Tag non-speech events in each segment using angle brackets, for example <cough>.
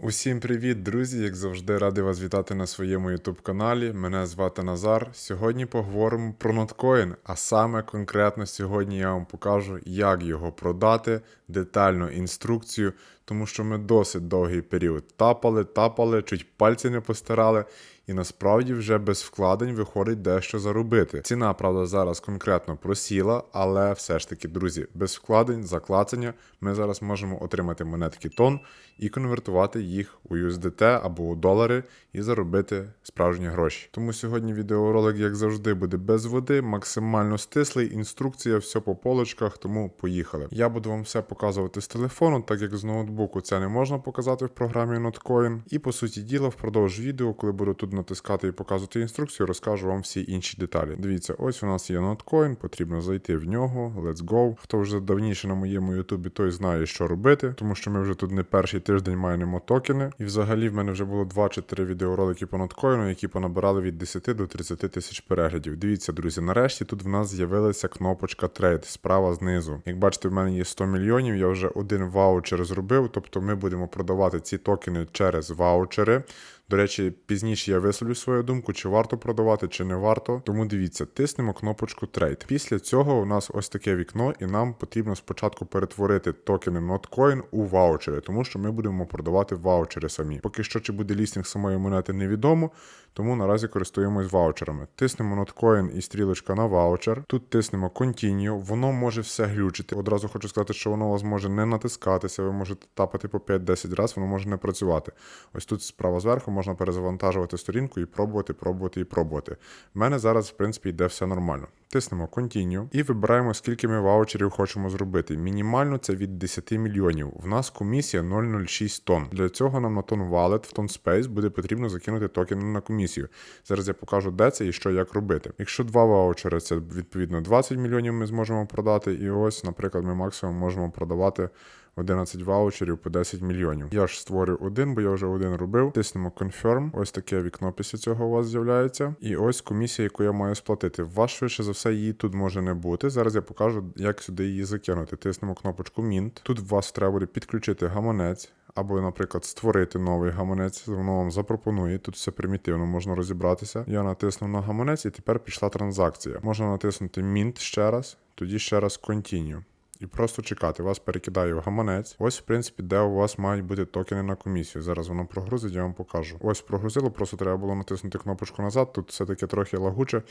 Усім привіт, друзі! Як завжди, радий вас вітати на своєму YouTube каналі. Мене звати Назар. Сьогодні поговоримо про ноткоін, а саме конкретно сьогодні я вам покажу, як його продати, детальну інструкцію, тому що ми досить довгий період тапали, тапали, чуть пальці не постирали. І насправді вже без вкладень виходить дещо заробити. Ціна, правда, зараз конкретно просіла, але все ж таки, друзі, без вкладень, заклацання ми зараз можемо отримати монетки тон і конвертувати їх у USDT або у долари і заробити справжні гроші. Тому сьогодні відеоролик, як завжди, буде без води, максимально стислий. Інструкція, все по полочках, тому поїхали. Я буду вам все показувати з телефону, так як з ноутбуку це не можна показати в програмі Notcoin. І по суті діла, впродовж відео, коли буду тут натискати і показувати інструкцію, розкажу вам всі інші деталі. Дивіться, ось у нас є Notcoin, потрібно зайти в нього. Let's go. Хто вже давніше на моєму ютубі, той знає, що робити, тому що ми вже тут не перший тиждень майнемо токени. І взагалі в мене вже було 2 чи 3 відеоролики по ноткоїну, які понабирали від 10 до 30 тисяч переглядів. Дивіться, друзі, нарешті тут в нас з'явилася кнопочка трейд справа знизу. Як бачите, в мене є 100 мільйонів. Я вже один ваучер зробив, тобто ми будемо продавати ці токени через ваучери. До речі, пізніше я висловлю свою думку, чи варто продавати, чи не варто. Тому дивіться, тиснемо кнопочку Trade. Після цього у нас ось таке вікно, і нам потрібно спочатку перетворити токени Notcoin у ваучери, тому що ми будемо продавати ваучери самі. Поки що, чи буде лістинг самої монети, невідомо, тому наразі користуємось ваучерами. Тиснемо Notcoin і стрілочка на ваучер. Тут тиснемо Continue, воно може все глючити. Одразу хочу сказати, що воно у вас може не натискатися, ви можете тапати по 5-10 разів, воно може не працювати. Ось тут справа зверху можна перезавантажувати сторінку і пробувати, пробувати і пробувати. У мене зараз, в принципі, йде все нормально. Тиснемо Continue і вибираємо, скільки ми ваучерів хочемо зробити. Мінімально це від 10 мільйонів. В нас комісія 0,06 тонн. Для цього нам на тон Wallet в тон Space буде потрібно закинути токени на комісію. Зараз я покажу, де це і що як робити. Якщо два ваучери, це відповідно 20 мільйонів ми зможемо продати. І ось, наприклад, ми максимум можемо продавати. 11 ваучерів по 10 мільйонів. Я ж створю один, бо я вже один робив. Тиснемо Confirm. Ось таке вікно після цього у вас з'являється. І ось комісія, яку я маю сплатити. Вас швидше за все її тут може не бути. Зараз я покажу, як сюди її закинути. Тиснемо кнопочку Mint. Тут вас треба буде підключити гаманець. Або, наприклад, створити новий гаманець, воно вам запропонує. Тут все примітивно, можна розібратися. Я натиснув на гаманець і тепер пішла транзакція. Можна натиснути Mint ще раз, тоді ще раз Continue. І просто чекати, вас перекидає в гаманець. Ось, в принципі, де у вас мають бути токени на комісію. Зараз воно прогрузить, я вам покажу. Ось прогрузило, просто треба було натиснути кнопочку назад. Тут все-таки трохи лагуче.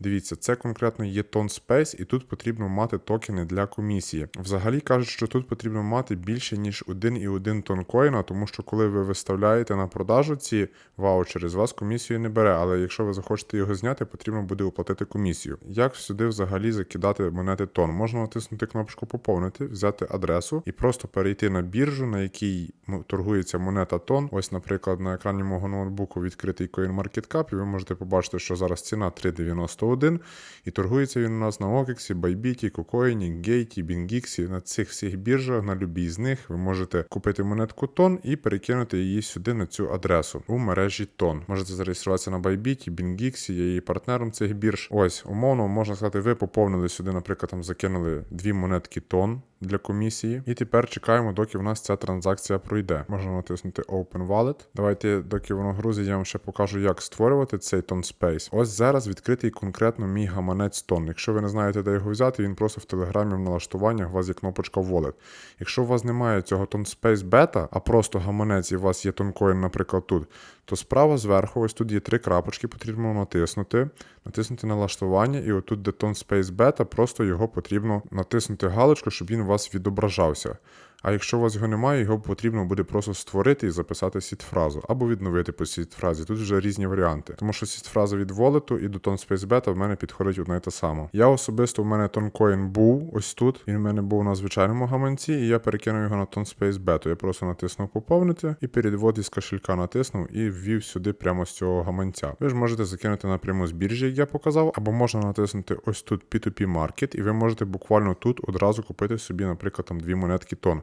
Дивіться, це конкретно є тон Space, і тут потрібно мати токени для комісії. Взагалі кажуть, що тут потрібно мати більше, ніж 1,1 тон коїна, тому що коли ви виставляєте на продажу ці ваучери, з вас комісію не бере. Але якщо ви захочете його зняти, потрібно буде оплатити комісію. Як сюди взагалі закидати монети тон? Можна натиснути кнопочку поповнити, взяти адресу і просто перейти на біржу, на якій торгується монета тон. Ось, наприклад, на екрані мого ноутбуку відкритий CoinMarketCap, і ви можете побачити, що зараз ціна 3,91, і торгується він у нас на OKX, Bybit, KuCoin, Gate, BingX. На цих всіх біржах, на любій з них, ви можете купити монетку тон і перекинути її сюди на цю адресу у мережі тон. Можете зареєструватися на Bybit, BingX, є її партнером цих бірж. Ось, умовно, можна сказати, ви поповнили сюди, наприклад, там закинули дві монетки тон для комісії. І тепер чекаємо, доки в нас ця транзакція пройде. Можна натиснути Open Wallet. Давайте, доки воно грузить, я вам ще покажу, як створювати цей тон Space. Ось зараз відкритий конкретно мій гаманець тон. Якщо ви не знаєте, де його взяти, він просто в телеграмі в налаштуваннях у вас є кнопочка Wallet. Якщо у вас немає цього тон Space бета, а просто гаманець і у вас є тонкоін, наприклад, тут, то справа зверху, ось тут є три крапочки, потрібно натиснути, натиснути налаштування, і отут, де тон Space Beta, просто його потрібно натиснути галочку, щоб він вас відображався. А якщо у вас його немає, його потрібно буде просто створити і записати сіт-фразу, або відновити по сіт-фразі. Тут вже різні варіанти. Тому що сіт-фраза від волету і до Tone Space Beta в мене підходить одне і те саме. Я особисто в мене тонкоін був ось тут. Він в мене був на звичайному гаманці, і я перекинув його на Tone Space Beta. Я просто натиснув поповнити і передвод із кошелька натиснув і ввів сюди прямо з цього гаманця. Ви ж можете закинути напряму з біржі, як я показав, або можна натиснути ось тут P2P Market, і ви можете буквально тут одразу купити собі, наприклад, там дві монетки тон.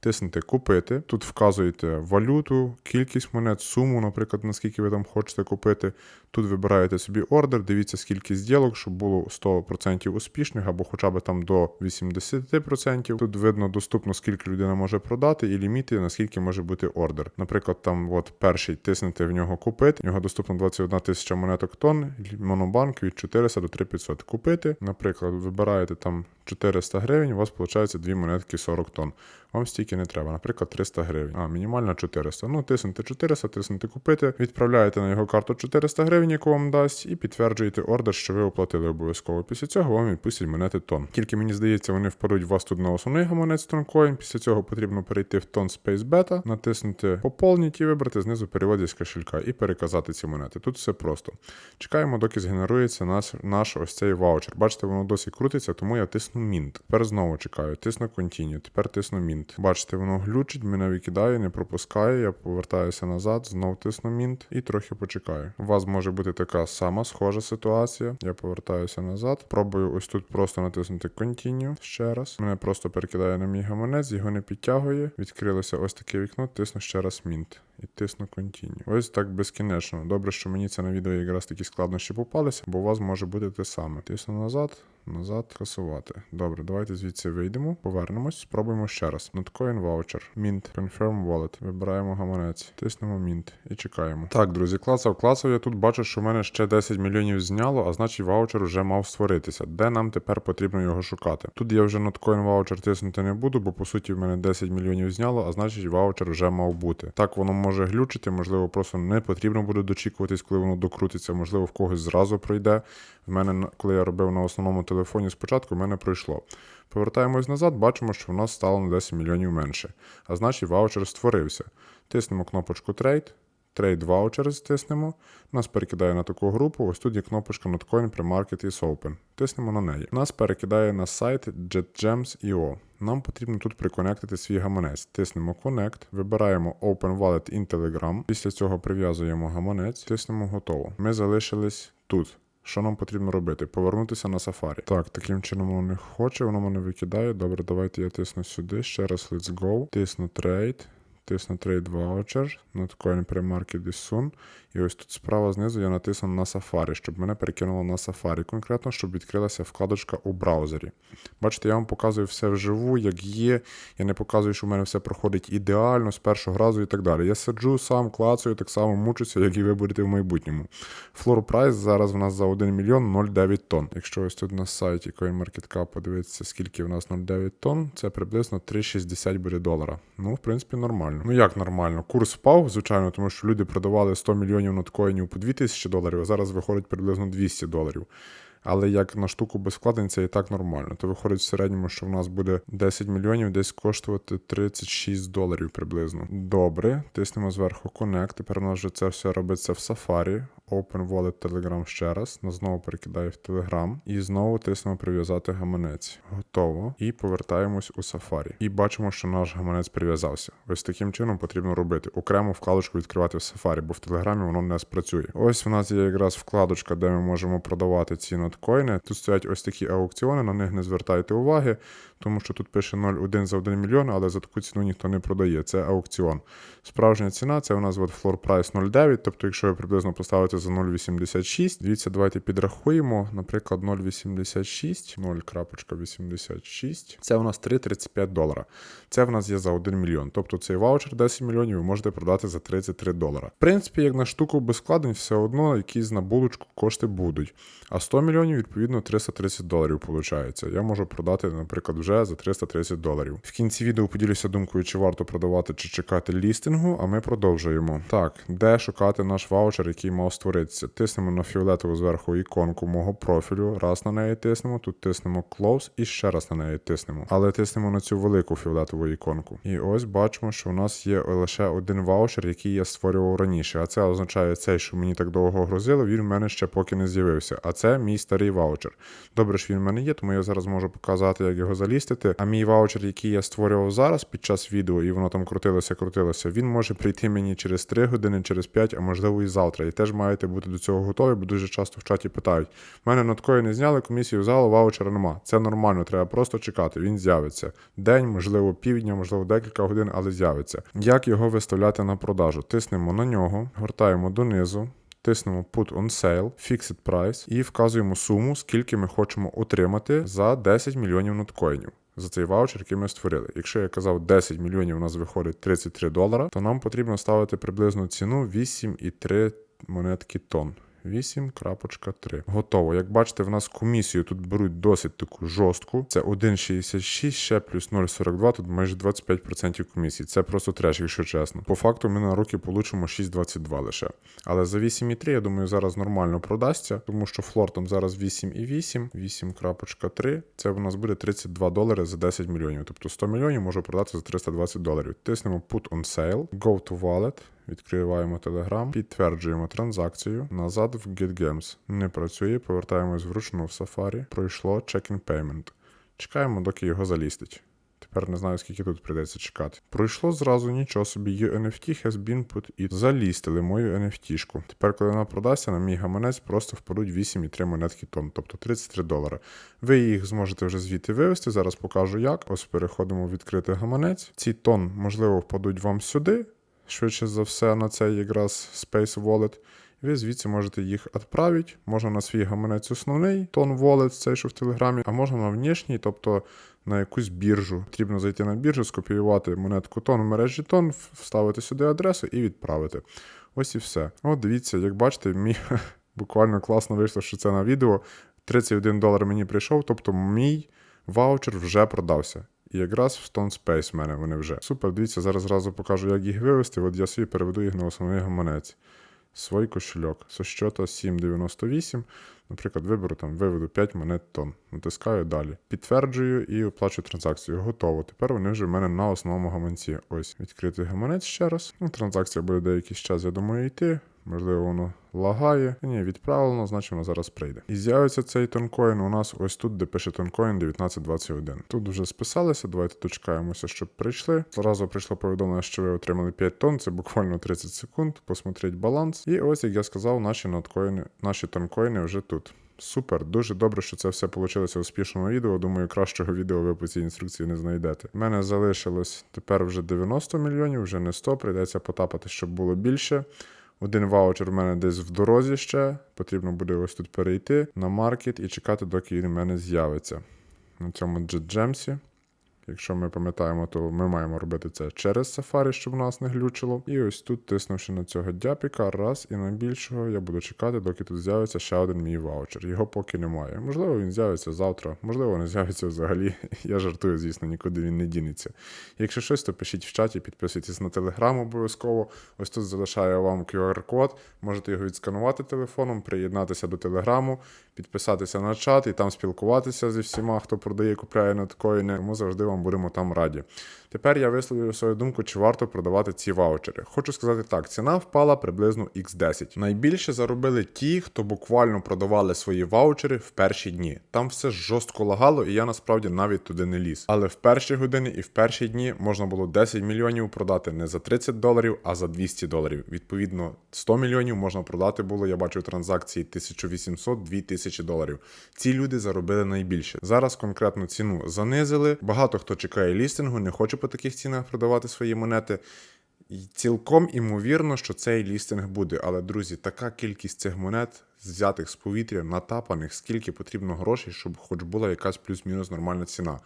тиснете купити. Тут вказуєте валюту, кількість монет, суму, наприклад, наскільки ви там хочете купити. Тут вибираєте собі ордер, дивіться, скільки зділок, щоб було 100% успішних або хоча б там до 80%. Тут видно доступно, скільки людина може продати, і ліміти, наскільки може бути ордер. Наприклад, там от перший тиснете в нього купити. В нього доступно 21 тисяча монеток тонн, монобанк від 400 до 3500. Купити. Наприклад, вибираєте там 400 гривень, у вас виходить 2 монетки 40 тонн. Вам стільки не треба, наприклад, 300 гривень. А, мінімальна 400. Ну, тиснете 400, тиснете купити, відправляєте на його карту 400 гривень, яку вам дасть, і підтверджуєте ордер, що ви оплатили обов'язково. Після цього вам відпустять монети тон. Тільки мені здається, вони впадуть вас тут на основний гаманець тонкоін. Після цього потрібно перейти в тон Space Beta, натиснути Поповніть і вибрати знизу перевод з кошелька і переказати ці монети. Тут все просто. Чекаємо, доки згенерується наш, наш ось цей ваучер. Бачите, воно досі крутиться, тому я тисну Mint. Тепер знову чекаю, тисну Continue, тепер тисну Mint. Бачите, воно глючить, мене викидає, не пропускає. Я повертаюся назад, знов тисну мінт і трохи почекаю. У вас може бути така сама схожа ситуація. Я повертаюся назад. Пробую ось тут просто натиснути Continue ще раз. Мене просто перекидає на мій гаманець, його не підтягує. Відкрилося ось таке вікно, тисну ще раз Mint. І тисну Continue. Ось так безкінечно. Добре, що мені це на відео якраз такі складнощі попалися, бо у вас може бути те саме. Тисну назад, назад, касувати. Добре, давайте звідси вийдемо, повернемось, спробуємо ще раз. Notcoin Voucher, Mint, Confirm Wallet. Вибираємо гаманець, тиснемо Mint і чекаємо. Так, друзі, клацав, клацав. Я тут бачу, що в мене ще 10 мільйонів зняло, а значить ваучер вже мав створитися. Де нам тепер потрібно його шукати? Тут я вже Notcoin Voucher тиснути не буду, бо по суті в мене 10 мільйонів зняло, а значить ваучер вже мав бути. Так воно може глючити, можливо, просто не потрібно буде дочікуватись, коли воно докрутиться, можливо, в когось зразу пройде. В мене, коли я робив на основному телефоні спочатку, в мене пройшло. Повертаємось назад, бачимо, що в нас стало на 10 мільйонів менше. А значить, ваучер створився. Тиснемо кнопочку Trade. Trade Vouchers стиснемо. Нас перекидає на таку групу. Ось тут є кнопочка Notcoin Pre-Market is Open. Тиснемо на неї. Нас перекидає на сайт JetGems.io. Нам потрібно тут приконектити свій гаманець. Тиснемо Connect, вибираємо Open Wallet in Telegram. Після цього прив'язуємо гаманець, тиснемо готово. Ми залишились тут. Що нам потрібно робити? Повернутися на Safari. Так, таким чином воно не хоче, воно мене викидає. Добре, давайте я тисну сюди. Ще раз let's go. Тисну Trade. Тисну Trade Voucher, Notcoin Pre-Market is soon. І ось тут справа знизу я натисну на Safari, щоб мене перекинуло на Safari. Конкретно, щоб відкрилася вкладочка у браузері. Бачите, я вам показую все вживу, як є. Я не показую, що в мене все проходить ідеально з першого разу і так далі. Я сиджу сам, клацаю, так само мучуся, як і ви будете в майбутньому. Floor price зараз в нас за 1 мільйон 0,9 тонн. Якщо ось тут на сайті CoinMarketCap подивитися, скільки в нас 0,9 тонн, це приблизно 3,60 буде долара. Ну, в принципі, нормально. Ну як нормально? Курс впав, звичайно, тому що люди продавали 100 мільйонів ноткоїнів по 2000 доларів, а зараз виходить приблизно 200 доларів. Але як на штуку без вкладень це і так нормально. То виходить в середньому, що в нас буде 10 мільйонів десь коштувати 36 доларів приблизно. Добре, тиснемо зверху Connect. Тепер у нас вже це все робиться в Safari. Open Wallet Telegram ще раз. Нас знову перекидає в Telegram. І знову тиснемо прив'язати гаманець. Готово. І повертаємось у Safari. І бачимо, що наш гаманець прив'язався. Ось таким чином потрібно робити. Окрему вкладочку відкривати в Safari, бо в Телеграмі воно не спрацює. Ось в нас є якраз вкладочка, де ми можемо продавати ці ноткоїни. Тут стоять ось такі аукціони, на них не звертайте уваги, тому що тут пише 0,1 за 1 мільйон, але за таку ціну ніхто не продає. Це аукціон. Справжня ціна це у нас от floor price 0,9, тобто, якщо ви приблизно поставите за 0,86, дивіться, давайте підрахуємо. Наприклад, 0,86, 0,86. Це у нас 3,35 долара. Це в нас є за 1 мільйон. Тобто цей ваучер 10 мільйонів ви можете продати за 33 долара. В принципі, як на штуку без вкладень, все одно якісь на булочку кошти будуть. А 100 мільйонів, відповідно, 330 доларів виходить. Я можу продати, наприклад, вже за 330 доларів. В кінці відео поділюся думкою, чи варто продавати, чи чекати лістингу, а ми продовжуємо. Так, де шукати наш ваучер, який мав створитися? Тиснемо на фіолетову зверху іконку мого профілю, раз на неї тиснемо, тут тиснемо Close і ще раз на неї тиснемо. Але тиснемо на цю велику фіолетову іконку. І ось бачимо, що у нас є лише один ваучер, який я створював раніше. А це означає цей, що мені так довго грозило, він в мене ще поки не з'явився. А це мій старий ваучер. Добре, що він в мене є, тому я зараз можу показати, як його залістити. А мій ваучер, який я створював зараз під час відео, і воно там крутилося, крутилося, він може прийти мені через 3 години, через 5, а можливо і завтра. І теж маєте бути до цього готові, бо дуже часто в чаті питають: в мене ноткої не зняли, комісію взяли, ваучера нема. Це нормально, треба просто чекати. Він з'явиться. День, можливо, півдня, можливо, декілька годин, але з'явиться. Як його виставляти на продажу? Тиснемо на нього, гортаємо донизу. Тиснемо Put on Sale, Fixed Price і вказуємо суму, скільки ми хочемо отримати за 10 мільйонів ноткоїнів. За цей ваучер, який ми створили. Якщо я казав 10 мільйонів, у нас виходить 33 долара, то нам потрібно ставити приблизну ціну 8,3 монетки тонн. 8.3. Готово. Як бачите, в нас комісію тут беруть досить таку жорстку. Це 1,66, ще плюс 0,42, тут майже 25% комісії. Це просто треш, якщо чесно. По факту ми на руки получимо 6,22 лише. Але за 8,3, я думаю, зараз нормально продасться, тому що флор там зараз 8,8, 8.3. Це у нас буде 32 долари за 10 мільйонів. Тобто 100 мільйонів можу продати за 320 доларів. Тиснемо Put on Sale, Go to Wallet. Відкриваємо Telegram, підтверджуємо транзакцію. Назад в GetGames. Не працює, повертаємось вручну в Safari. Пройшло Check-in Payment. Чекаємо, доки його залістить. Тепер не знаю, скільки тут прийдеться чекати. Пройшло зразу нічого собі. Your NFT has been put і залістили мою NFT-шку. Тепер, коли вона продасться, на мій гаманець просто впадуть 8,3 монетки тонн, тобто 33 долари. Ви їх зможете вже звідти вивести. Зараз покажу як. Ось переходимо в відкритий гаманець. Ці тонн, можливо, впадуть вам сюди. Швидше за все, на цей якраз Space Wallet. Ви звідси можете їх відправити. Можна на свій гаманець основний тон Wallet, цей що в Телеграмі, а можна на внішній, тобто на якусь біржу. Потрібно зайти на біржу, скопіювати монетку тон в мережі тон, вставити сюди адресу і відправити. Ось і все. От дивіться, як бачите, <laughs> мій буквально класно вийшло, що це на відео. 31 долар мені прийшов, тобто мій ваучер вже продався. І якраз в Stone Space в мене вони вже. Супер, дивіться, зараз зразу покажу, як їх вивести. От я собі переведу їх на основний гаманець. Свій кошельок. Со щота 7,98. Наприклад, виберу там, виведу 5 монет тонн. Натискаю далі. Підтверджую і оплачую транзакцію. Готово. Тепер вони вже в мене на основному гаманці. Ось, відкритий гаманець ще раз. Ну, транзакція буде деякий час, я думаю, йти. Можливо, воно лагає. Ні, відправлено, значить воно зараз прийде. І з'явиться цей тонкоін у нас ось тут, де пише тонкоін 1921. Тут вже списалися, давайте дочекаємося, щоб прийшли. Зразу прийшло повідомлення, що ви отримали 5 тонн, це буквально 30 секунд. Посмотреть баланс. І ось, як я сказав, наші надкоїни, наші тонкоїни вже тут. Супер, дуже добре, що це все вийшло успішному відео. Думаю, кращого відео ви по цій інструкції не знайдете. У мене залишилось тепер вже 90 мільйонів, вже не 100, прийдеться потапати, щоб було більше. Один ваучер в мене десь в дорозі ще. Потрібно буде ось тут перейти на маркет і чекати, доки він в мене з'явиться. На цьому JetGems. Якщо ми пам'ятаємо, то ми маємо робити це через Safari, щоб нас не глючило. І ось тут, тиснувши на цього дяпіка, раз і на більшого, я буду чекати, доки тут з'явиться ще один мій ваучер. Його поки немає. Можливо, він з'явиться завтра, можливо, не з'явиться взагалі. <laughs> Я жартую, звісно, нікуди він не дінеться. Якщо щось, то пишіть в чаті, підписуйтесь на телеграм обов'язково. Ось тут залишаю вам QR-код. Можете його відсканувати телефоном, приєднатися до телеграму, підписатися на чат і там спілкуватися зі всіма, хто продає купляє ноткоїни. Тому завжди вам будемо там раді. Тепер я висловлю свою думку, чи варто продавати ці ваучери. Хочу сказати так: ціна впала приблизно x10. Найбільше заробили ті, хто буквально продавали свої ваучери в перші дні. Там все жорстко лагало, і я насправді навіть туди не ліз. Але в перші години і в перші дні можна було 10 мільйонів продати не за 30 доларів, а за 200 доларів. Відповідно, 100 мільйонів можна продати було. Я бачу транзакції 1800-2000 доларів. Ці люди заробили найбільше. Зараз конкретну ціну занизили. Багато хто чекає лістингу, не хоче по таких цінах продавати свої монети. І цілком імовірно, що цей лістинг буде. Але, друзі, така кількість цих монет, взятих з повітря, натапаних, скільки потрібно грошей, щоб хоч була якась плюс-мінус нормальна ціна.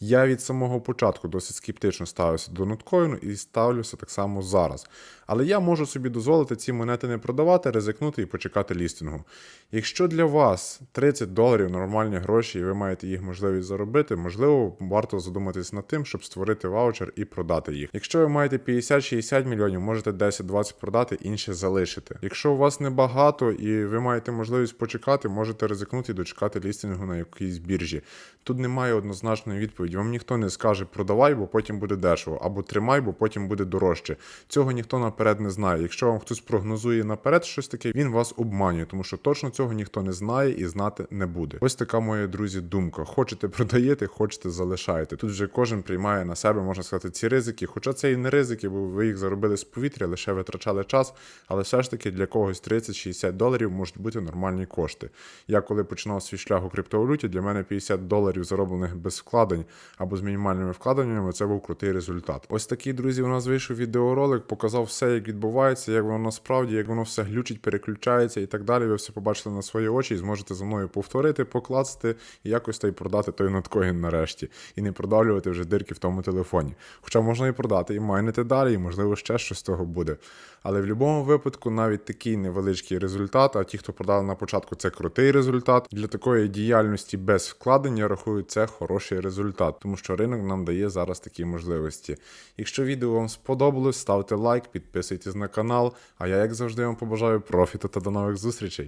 Я від самого початку досить скептично ставився до ноткоїну і ставлюся так само зараз. Але я можу собі дозволити ці монети не продавати, ризикнути і почекати лістингу. Якщо для вас 30 доларів нормальні гроші, і ви маєте їх можливість заробити, можливо, варто задуматись над тим, щоб створити ваучер і продати їх. Якщо ви маєте 50-60 мільйонів, можете 10-20 продати, інше залишити. Якщо у вас небагато і ви маєте можливість почекати, можете ризикнути і дочекати лістингу на якійсь біржі. Тут немає однозначної відповіді. Вам ніхто не скаже продавай, бо потім буде дешево, або тримай, бо потім буде дорожче. Цього ніхто наперед не знає. Якщо вам хтось прогнозує наперед щось таке, він вас обманює, тому що точно цього ніхто не знає і знати не буде. Ось така моя друзі думка. Хочете продаєте, хочете залишаєте. Тут вже кожен приймає на себе, можна сказати, ці ризики. Хоча це і не ризики, бо ви їх заробили з повітря, лише витрачали час. Але все ж таки для когось 30-60 доларів можуть бути нормальні кошти. Я коли починав свій шлях у криптовалюті, для мене 50 доларів зароблених без вкладень або з мінімальними вкладеннями, це був крутий результат. Ось такий, друзі, у нас вийшов відеоролик, показав все, як відбувається, як воно насправді, як воно все глючить, переключається і так далі. Ви все побачили на свої очі і зможете за мною повторити, покласти і якось та й продати той ноткоін нарешті, і не продавлювати вже дирки в тому телефоні. Хоча можна і продати, і майнити далі, і можливо ще щось з того буде. Але в будь-якому випадку навіть такий невеличкий результат, а ті, хто продали на початку, це крутий результат. Для такої діяльності без вкладення я рахую це хороший тому що ринок нам дає зараз такі можливості. Якщо відео вам сподобалось, ставте лайк, підписуйтесь на канал. А я, як завжди, вам побажаю профіту та до нових зустрічей.